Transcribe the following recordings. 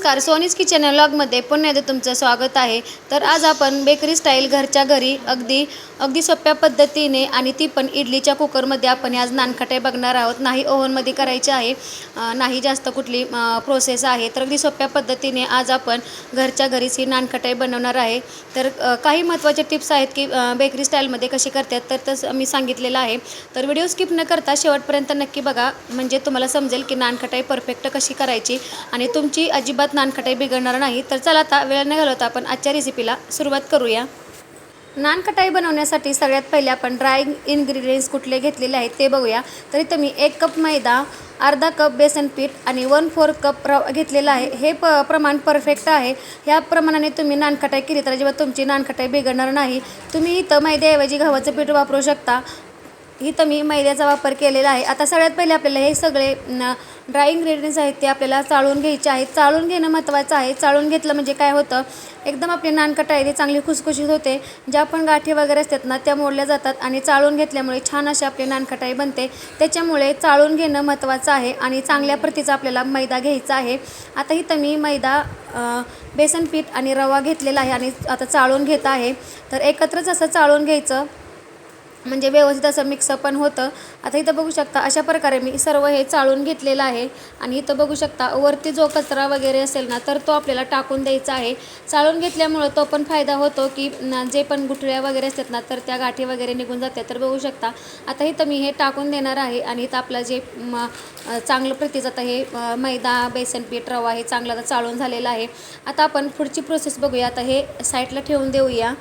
नमस्कार सोनीज किचन लॉगमध्ये पुन्हा एकदा तुमचं स्वागत आहे. तर आज आपण बेकरी स्टाईल घरच्या घरी अगदी अगदी सोप्या पद्धतीने आणि ती पण इडलीच्या कुकरमध्ये आपण आज नानखटाई बघणार आहोत. नाही ओव्हनमध्ये करायची आहे नाही जास्त कुठली प्रोसेस आहे. तर अगदी सोप्या पद्धतीने आज आपण घरच्या घरीच ही नानखटाई बनवणार आहे. तर काही महत्त्वाचे टिप्स आहेत की बेकरी स्टाईलमध्ये कशी करतात तर तसं मी सांगितलेलं आहे. तर व्हिडिओ स्किप न करता शेवटपर्यंत नक्की बघा. म्हणजे तुम्हाला समजेल की नानखटाई परफेक्ट कशी करायची आणि तुमची अजिबात नानखटाई बिघडणार नाही. तर चला आता वेळ न घालवता आपण आजच्या रेसिपीला सुरुवात करूया. नानखटाई बनवण्यासाठी सगळ्यात पहिले आपण ड्राय इन्ग्रेडियंट्स कुठले घेतलेले आहेत ते बघूया. तर इथं मी एक कप मैदा अर्धा कप बेसन पीठ आणि वन फोर कप प्र घेतलेलं आहे. हे प प्रमाण परफेक्ट आहे. ह्या प्रमाणाने तुम्ही नानखटाई केली तर अजिबात तुमची नानखटाई बिघडणार नाही. तुम्ही इथं मैद्याऐवजी गव्हाचं पीठ वापरू शकता. इथं मी मैद्याचा वापर केलेला आहे. आता सगळ्यात पहिले आपल्याला हे सगळे ड्राय इन्ग्रेडियंट्स आहेत ते आपल्याला चाळून घ्यायचे आहेत. चाळून घेणं महत्त्वाचं आहे. चाळून घेतलं म्हणजे काय होतं एकदम आपली नानकट आहे चांगली खुसखुशीत होते. ज्या पण गाठी वगैरे असतात ना त्या मोडल्या जातात आणि चाळून घेतल्यामुळे छान अशी आपली नानकटाई बनते. त्याच्यामुळे चाळून घेणं महत्त्वाचं आहे आणि चांगल्या प्रतीचा आपल्याला मैदा घ्यायचा आहे. आता इथं मी मैदा बेसन पीठ आणि रवा घेतलेला आहे आणि आता चाळून घेत आहे. तर एकत्रच असं चाळून घ्यायचं. म्हणजे व्यवस्थित असं मिक्सअप पण होतं. आता इथं बघू शकता अशा प्रकारे मी सर्व हे चाळून घेतलेलं आहे. आणि इथं बघू शकता वरती जो कचरा वगैरे असेल ना तर तो आपल्याला टाकून द्यायचा आहे. चाळून घेतल्यामुळं तो पण फायदा होतो की जे पण गुठळ्या वगैरे असतात ना तर त्या गाठी वगैरे निघून जातात. तर बघू शकता आता इथं मी हे टाकून देणार आहे. आणि इथं आपलं जे चांगलं प्रतीचं आता हे मैदा बेसन पीठ रवा हे चांगलं आता चाळून झालेलं आहे. आता आपण पुढची प्रोसेस बघूया. आता हे साईडला ठेवून देऊया.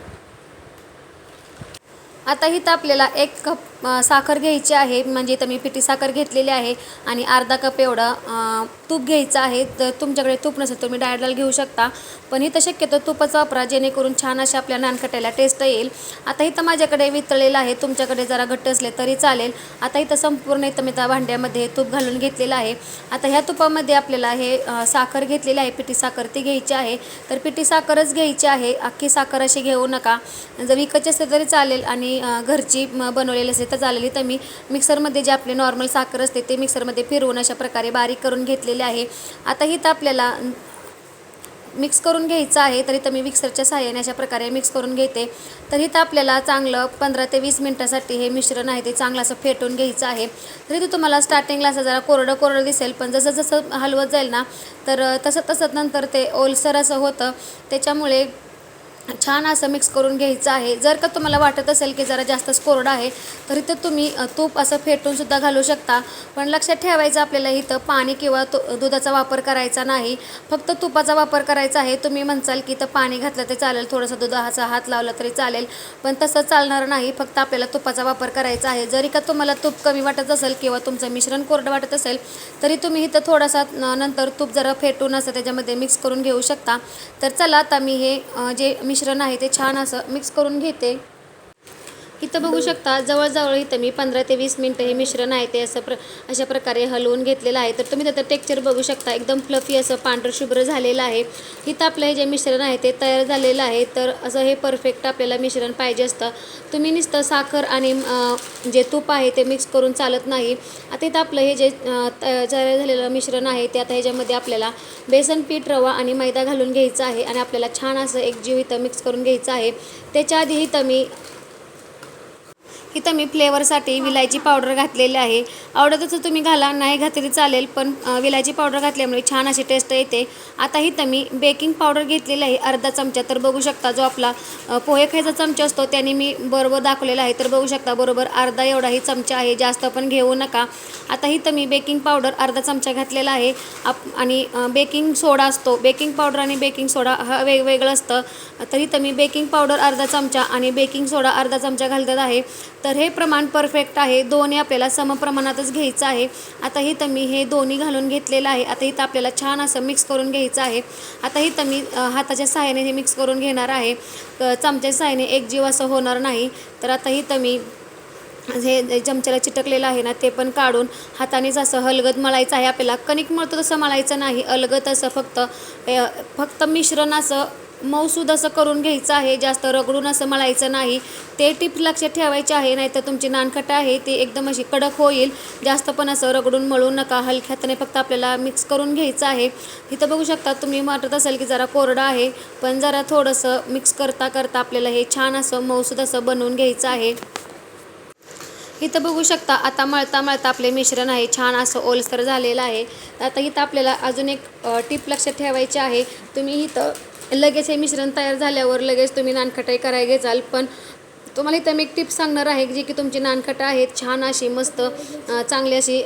आता इथं आपल्याला एक कप साखर घ्यायची आहे म्हणजे इथं मी पिठी साखर घेतलेली आहे आणि अर्धा कप एवढं तूप घ्यायचं आहे. तर तुमच्याकडे तूप नसेल तुम्ही डायडाल घेऊ शकता. पण इथं शक्यतो तूपच वापरा जेणेकरून छान अशा आपल्या नानखटायला टेस्ट येईल. आता इथं माझ्याकडे वितळलेलं आहे तुमच्याकडे जरा घट्ट असले तरी चालेल. आता इथं संपूर्ण इथं मी त्या भांड्यामध्ये तूप घालून घेतलेलं आहे. आता ह्या तुपामध्ये आपल्याला हे साखर घेतलेली आहे पिठी साखर ती घ्यायची आहे. तर पिठी साखरच घ्यायची आहे. अख्खी साखर अशी घेऊ नका. जर विकतची असते तरी चालेल आणि घरची बनवलेली असेल तर चालेल तर मी मिक्सरमध्ये जे आपले नॉर्मल साखर असते ते मिक्सरमध्ये फिरवून अशा प्रकारे बारीक करून घेतलेले आहे. आता ही तर आपल्याला मिक्स करून घ्यायचं आहे तर इथं मी मिक्सरच्या सहाय्याने अशा प्रकारे मिक्स करून घेते. तर इथं आपल्याला चांगलं पंधरा ते वीस मिनटासाठी हे मिश्रण आहे ते चांगलं असं फेटून घ्यायचं आहे. तर इथं तुम्हाला स्टार्टिंगला असं जरा कोरडं कोरडं दिसेल पण जसं जसं हलवत जाईल ना तर तसं तसं नंतर ते ओलसर असं होतं. त्याच्यामुळे छान असं मिक्स करून घ्यायचं आहे. जर का तुम्हाला वाटत असेल की जरा जास्तच कोरडं आहे तर इथं तुम्ही तूप असं फेटूनसुद्धा घालू शकता. पण लक्षात ठेवायचं आपल्याला इथं पाणी किंवा तु दुधाचा वापर करायचा नाही. फक्त तुपाचा वापर करायचा आहे. तुम्ही म्हणसाल की इथं पाणी घातलं ते चालेल. थोडंसं दुधाचा हात लावला तरी चालेल. पण तसं चालणार नाही. फक्त आपल्याला तुपाचा वापर करायचा आहे. जरी का तुम्हाला तूप कमी वाटत असेल किंवा तुमचं मिश्रण कोरडं वाटत असेल तरी तुम्ही इथं थोडासा नंतर तूप जरा फेटून असं त्याच्यामध्ये मिक्स करून घेऊ शकता. तर चला आता मी हे जे मिश्रण मिश्रण आहे ते छान असं मिक्स करून घेते. इथं बघू शकता जवळजवळ इथं मी पंधरा ते वीस मिनटं हे मिश्रण आहे ते असं प्र अशा प्रकारे हलवून घेतलेलं आहे. तर तुम्ही त्याचं टेक्चर बघू शकता एकदम फ्लफी असं पांढरं शुभ्र झालेलं आहे. इथं आपलं हे जे मिश्रण आहे ते तयार झालेलं आहे. तर असं हे परफेक्ट आपल्याला मिश्रण पाहिजे असतं. तुम्ही नुसतं साखर आणि जे तूप आहे ते मिक्स करून चालत नाही. आता इथं आपलं हे जे तयार झालेलं मिश्रण आहे ते आता ह्याच्यामध्ये आपल्याला बेसन पीठ रवा आणि मैदा घालून घ्यायचा आहे. आणि आपल्याला छान असं एक जीव इथं मिक्स करून घ्यायचं आहे. त्याच्या आधी इथं मी इथं मी फ्लेवरसाठी विलायची पावडर घातलेली आहे. आवडत असं तुम्ही घाला नाही घातली चालेल पण विलायची पावडर घातल्यामुळे छान अशी टेस्ट येते. आता इथं मी बेकिंग पावडर घेतलेली आहे अर्धा चमचा तर बघू शकता जो आपला पोहे खायचा चमचा असतो त्याने मी बरोबर दाखवलेला आहे तर बघू शकता बरोबर अर्धा एवढाही चमचा आहे जास्त पण घेऊ नका. आता इथं मी बेकिंग पावडर अर्धा चमचा घातलेला आहे आप आणि बेकिंग सोडा असतो बेकिंग पावडर आणि बेकिंग सोडा हा वेगवेगळं असतं. तर इथं मी बेकिंग पावडर अर्धा चमचा आणि बेकिंग सोडा अर्धा चमचा घालत आहे. तर हे प्रमाण परफेक्ट आहे. दोन्ही आपल्याला समप्रमाणातच घ्यायचं आहे. आता इथं मी हे दोन्ही घालून घेतलेलं आहे. आता इथं आपल्याला छान असं मिक्स करून घ्यायचं आहे. आता इथं मी हाताच्या सहाय्याने हे मिक्स करून घेणार आहे. चमच्याच्या सहाय्याने एक जीव असं होणार नाही. तर आता इथं मी हे चमच्याला चिटकलेलं आहे ना ते पण काढून हातानेच असं हलगत मळायचं आहे. आपल्याला कणिक मळतो तसं मळायचं नाही. अलगत असं फक्त फक्त मिश्रण असं मऊसूद असं करून घ्यायचं आहे जास्त रगडून असं मळायचं नाही. ते टिप लक्षात ठेवायचे आहे नाहीतर तुमची नानखट आहे ती एकदम अशी कडक होईल. जास्त पण असं रगडून मळू नका हलक्या हाताने फक्त आपल्याला मिक्स करून घ्यायचं आहे. इथं बघू शकता तुम्ही वाटत असेल की जरा कोरडं आहे पण जरा थोडंसं मिक्स करता करता आपल्याला हे छान असं मऊसूद असं बनवून घ्यायचं आहे. इथं बघू शकता आता मळता मळता आपले मिश्रण आहे छान असं ओलसर झालेलं आहे. आता इथं आपल्याला अजून एक टिप टीप लक्षात ठेवायची आहे. तुम्ही इथं लगेच हे मिश्रण तयार झाल्यावर लगेच तुम्ही नानखटाई करायला घेचाल पण तुम्हाला इथं मी एक टिप सांगणार आहे जी की तुमची नानखटं आहेत छान अशी मस्त चांगली अशी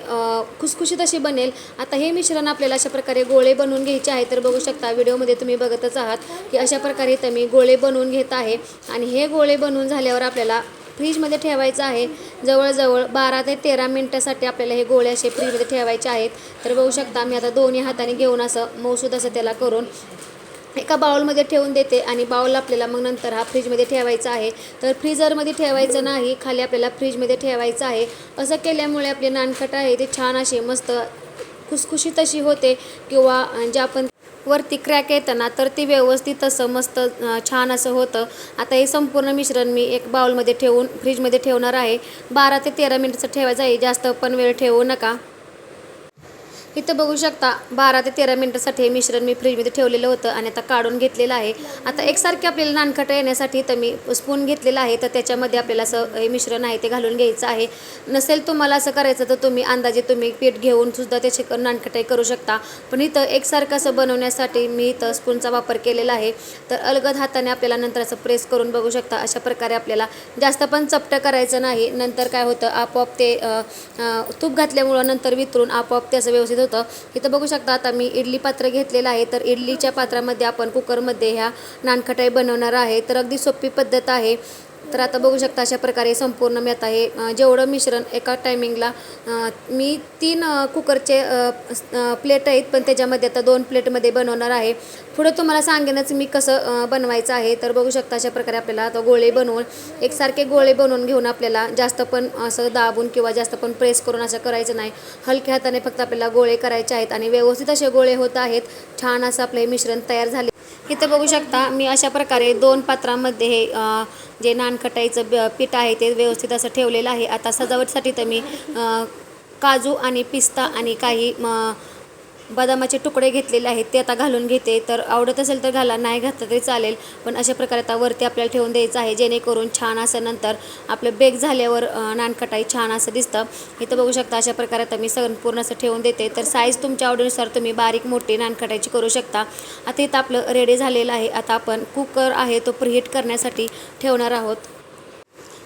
खुसखुशीत अशी बनेल. आता हे मिश्रण आपल्याला अशा प्रकारे गोळे बनवून घ्यायचे आहे. तर बघू शकता व्हिडिओमध्ये तुम्ही बघतच आहात की अशा प्रकारे इथं मी गोळे बनवून घेत आहे. आणि हे गोळे बनवून झाल्यावर आपल्याला फ्रीजमध्ये ठेवायचं आहे. जवळजवळ बारा ते तेरा मिनटासाठी आपल्याला हे गोळे असे फ्रीजमध्ये ठेवायचे आहेत. तर बघू शकता मी आता दोन्ही हाताने घेऊन असं मौसूद असं त्याला करून एका बाउलमध्ये ठेवून देते आणि बाउल आपल्याला मग नंतर हा फ्रीजमध्ये ठेवायचा आहे. तर फ्रीजरमध्ये ठेवायचं नाही खाली आपल्याला फ्रीजमध्ये ठेवायचं आहे. असं केल्यामुळे आपले नानखट आहे ते छान असे मस्त खुसखुशीत अशी होते किंवा जे आपण वरती क्रॅक येताना तर ती व्यवस्थित असं मस्त छान असं होतं. आता हे संपूर्ण मिश्रण मी एक बाउलमध्ये ठेवून फ्रीजमध्ये ठेवणार आहे. बारा ते तेरा मिनिटचं ठेवायचं आहे जास्त पण वेळ ठेवू नका. इथं बघू शकता बारा ते तेरा मिनटासाठी हे मिश्रण मी फ्रीजमध्ये ठेवलेलं होतं आणि आता काढून घेतलेलं आहे. आता एकसारखे आपल्याला नानखटं येण्यासाठी तर मी स्पून घेतलेला आहे तर त्याच्यामध्ये आपल्याला असं हे मिश्रण आहे ते घालून घ्यायचं आहे. नसेल तुम्हाला असं करायचं तर तुम्ही अंदाजे तुम्ही पीठ घेऊन सुद्धा त्याची नानखटाई करू शकता. पण इथं एकसारखं असं बनवण्यासाठी मी इथं स्पूनचा वापर केलेला आहे. तर अलगद हाताने आपल्याला नंतर असं प्रेस करून बघू शकता अशा प्रकारे आपल्याला जास्त पण चपटं करायचं नाही. नंतर काय होतं आपोआप ते तूप घातल्यामुळं नंतर वितरून आपोआप ते असं व्यवस्थित होतं. इथं बघू शकता आता मी इडली पात्र घेतलेलं आहे. तर इडलीच्या पात्रामध्ये आपण कुकरमध्ये ह्या नानखटाई बनवणार आहे. तर अगदी सोपी पद्धत आहे. तर आता बघू शकता अशा प्रकारे संपूर्ण मी आता हे जेवढं मिश्रण एका टायमिंगला मी तीन कुकरचे प्लेट आहेत पण त्याच्यामध्ये आता दोन प्लेटमध्ये बनवणार आहे. पुढं तुम्हाला सांगेनच मी कसं बनवायचं आहे. तर बघू शकता अशा प्रकारे आपल्याला आता गोळे बनवून एकसारखे गोळे बनवून घेऊन आपल्याला जास्त पण असं दाबून किंवा जास्त पण प्रेस करून असं करायचं नाही. हलक्या हाताने फक्त आपल्याला गोळे करायचे आहेत आणि व्यवस्थित असे गोळे होत आहेत. छान असं आपलं हे मिश्रण तयार झाले इथं बघू शकता मी अशा प्रकारे दोन पात्रामध्ये हे जे नानखटाईचं ब पीठ आहे ते व्यवस्थित असं ठेवलेलं आहे. आता सजावटसाठी तर मी अ, काजू आणि पिस्ता आणि काही बदामाचे तुकडे घेतलेले आहेत ते आता घालून घेते. तर आवडत असेल तर घाला नाही घातलं तरी चालेल. पण अशा प्रकारे आता वरती आपल्याला ठेवून द्यायचं आहे जेणेकरून छान असं नंतर आपलं बेक झाल्यावर नानखटाई नानकटाई छान असं दिसतं. इथं बघू शकता अशा प्रकारे आता मी संपूर्ण असं ठेवून देते. तर साईज तुमच्या आवडीनुसार तुम्ही बारीक मोठी नानखटाईची करू शकता. आता इथं आपलं रेडी झालेलं आहे. आता आपण कुकर आहे तो प्रिहीट करण्यासाठी ठेवणार आहोत.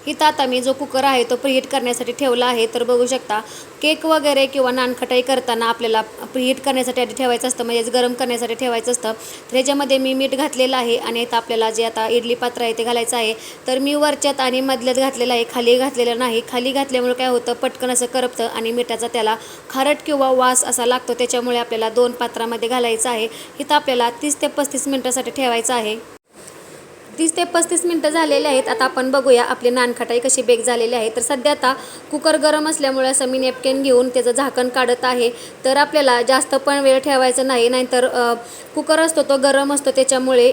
इथं आता मी जो कुकर आहे तो प्रिहीट करण्यासाठी ठेवला आहे. तर बघू शकता केक वगैरे किंवा नानखटाई करताना आपल्याला प्रिहीट करण्यासाठी आधी ठेवायचं असतं म्हणजेच गरम करण्यासाठी ठेवायचं असतं. तर ह्याच्यामध्ये मी मीठ घातलेलं आहे आणि इथं आपल्याला जे आता इडली पात्र आहे ते घालायचं आहे. तर मी वरच्यात आणि मधल्यात घातलेलं आहे खाली घातलेलं नाही. खाली घातल्यामुळे काय होतं पटकन असं करपतं आणि मिठाचा त्याला खारट किंवा वास असा लागतो. त्याच्यामुळे आपल्याला दोन पात्रामध्ये घालायचं आहे. इथं आपल्याला तीस ते पस्तीस मिनटासाठी ठेवायचं आहे. तीस ते पस्तीस मिनटं झालेले आहेत. आता आपण बघूया आपली नानखटाई कशी बेक झालेली आहे. तर सध्या आता कुकर गरम असल्यामुळे असं मी नेपकेन घेऊन त्याचं झाकण काढत आहे. तर आपल्याला जास्त पण वेळ ठेवायचं नाही. नाहीतर कुकर असतो तो गरम असतो. त्याच्यामुळे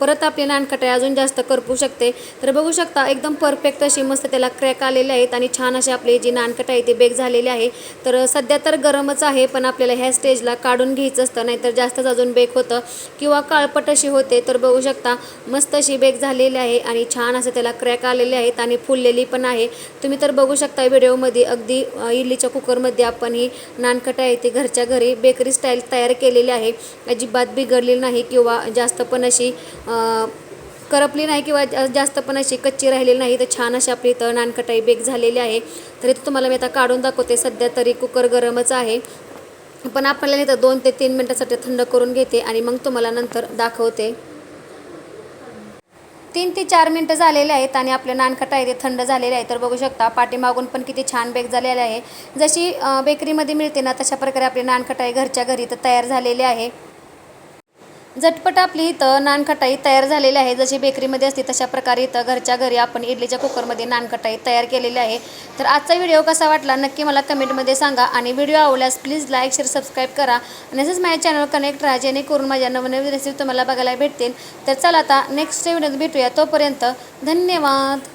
परत आपली नानखटाई अजून जास्त करपू शकते. तर बघू शकता एकदम परफेक्ट अशी मस्त त्याला क्रॅक आलेले आहेत आणि छान अशी आपली जी नानखटाई ती बेक झालेली आहे. तर सध्या तर गरमच आहे पण आपल्याला ह्या स्टेजला काढून घ्यायचं असतं. नाहीतर जास्तच अजून बेक होतं किंवा काळपट अशी होते. तर बघू शकता मस्त अशी बेक झालेले आहे आणि छान असं त्याला क्रॅक आलेले आहेत आणि फुललेली पण आहे. तुम्ही तर बघू शकता व्हिडिओमध्ये अगदी इडलीच्या कुकरमध्ये आपण ही नानखट आहे ती घरच्या घरी बेकरी स्टाईल तयार केलेली आहे. अजिबात बिघडलेली नाही किंवा जास्त पण अशी करपली नाही किंवा जास्त पण अशी कच्ची राहिलेली नाही. तर छान अशी आपली इथं नानकटाई बेक झालेली आहे. तरी तुम्हाला मी आता काढून दाखवते. सध्या तरी कुकर गरमच आहे. पण आपल्याला इथं दोन ते तीन मिनटासाठी थंड करून घेते आणि मग तुम्हाला नंतर दाखवते. तीन ते चार मिनटं झालेले आहेत आणि आपले नानखटा आहे ते थंड झालेले आहे तर बघू शकता पाठीमागून पण किती छान बेक झालेले आहे. जशी बेकरीमध्ये मिळते ना तशा प्रकारे आपली नानखटाई घरच्या घरी तर तयार झालेली आहे. झटपट आपली इथं नानखटाई तयार झालेली आहे. जशी बेकरीमध्ये असते तशा प्रकारे इथं घरच्या घरी आपण इडलीच्या कुकरमध्ये नानखटाई तयार केलेली आहे. तर आजचा व्हिडिओ कसा वाटला नक्की मला कमेंटमध्ये सांगा. आणि व्हिडिओ आवडल्यास प्लीज लाईक शेअर सबस्क्राईब करा. आणि असंच माझ्या चॅनल कनेक्ट राहा जेणेकरून माझ्या नवनवीन रेसिपी तुम्हाला बघायला भेटतील. तर चला आता नेक्स्ट व्हिडिओ भेटूया. तोपर्यंत धन्यवाद.